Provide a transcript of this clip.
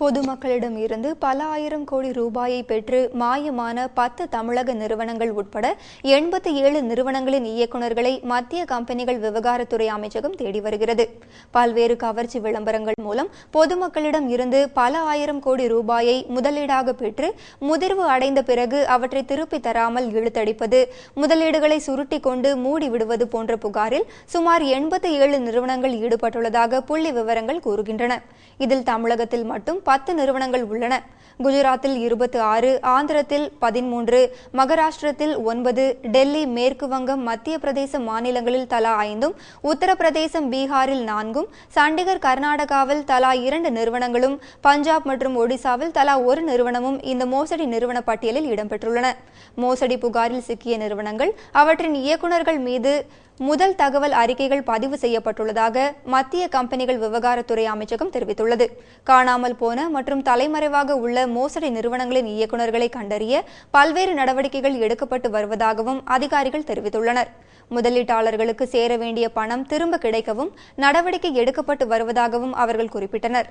பொதுமக்களிடம் இருந்து பல ஆயிரம் கோடி ரூபாயை பெற்று மாயமான பத்து தமிழக நிறுவனங்கள் உட்பட எண்பத்தி ஏழு நிறுவனங்களின் இயக்குநர்களை மத்திய கம்பெனிகள் விவகாரத்துறை அமைச்சகம் தேடி வருகிறது. பல்வேறு கவர்ச்சி விளம்பரங்கள் மூலம் பொதுமக்களிடம் இருந்து பல ஆயிரம் கோடி ரூபாயை முதலீடாக பெற்று முதிர்வு அடைந்த பிறகு அவற்றை திருப்பி தராமல் இழுத்தடிப்பது முதலீடுகளை சுருட்டி கொண்டு மூடிவிடுவது போன்ற புகாரில் சுமார் எண்பத்தி ஏழு நிறுவனங்கள் ஈடுபட்டுள்ளதாக புள்ளி விவரங்கள் கூறுகின்றன. இதில் தமிழகத்தில் மட்டும் மட்டும் பத்து நிறுவனங்கள் உள்ளன. குஜராத்தில் இருபத்தி ஆறு ஆந்திரத்தில் பதிமூன்று மகாராஷ்டிரத்தில் ஒன்பது டெல்லி மேற்கு வங்கம் மத்திய பிரதேச மாநிலங்களில் தலா ஐந்தும் உத்தரப்பிரதேசம் பீகாரில் நான்கும் சண்டிகர் கர்நாடகாவில் தலா இரண்டு நிறுவனங்களும் பஞ்சாப் மற்றும் ஒடிசாவில் தலா ஒரு நிறுவனமும் இந்த மோசடி நிறுவன பட்டியலில் இடம்பெற்றுள்ளன. மோசடி புகாரில் சிக்கிய நிறுவனங்கள் அவற்றின் இயக்குநர்கள் மீது முதல் தகவல் அறிக்கைகள் பதிவு செய்யப்பட்டுள்ளதாக மத்திய கம்பெனிகள் விவகாரத்துறை அமைச்சகம் தெரிவித்துள்ளது. காணாமல் போன மற்றும் தலைமறைவாக உள்ள மோசடி நிறுவனங்களின் இயக்குநர்களை கண்டறிய பல்வேறு நடவடிக்கைகள் எடுக்கப்பட்டு வருவதாகவும் அதிகாரிகள் தெரிவித்துள்ளனர். முதலீட்டாளர்களுக்கு சேர வேண்டிய பணம் திரும்ப கிடைக்கவும் நடவடிக்கை எடுக்கப்பட்டு வருவதாகவும் அவர்கள் குறிப்பிட்டனர்.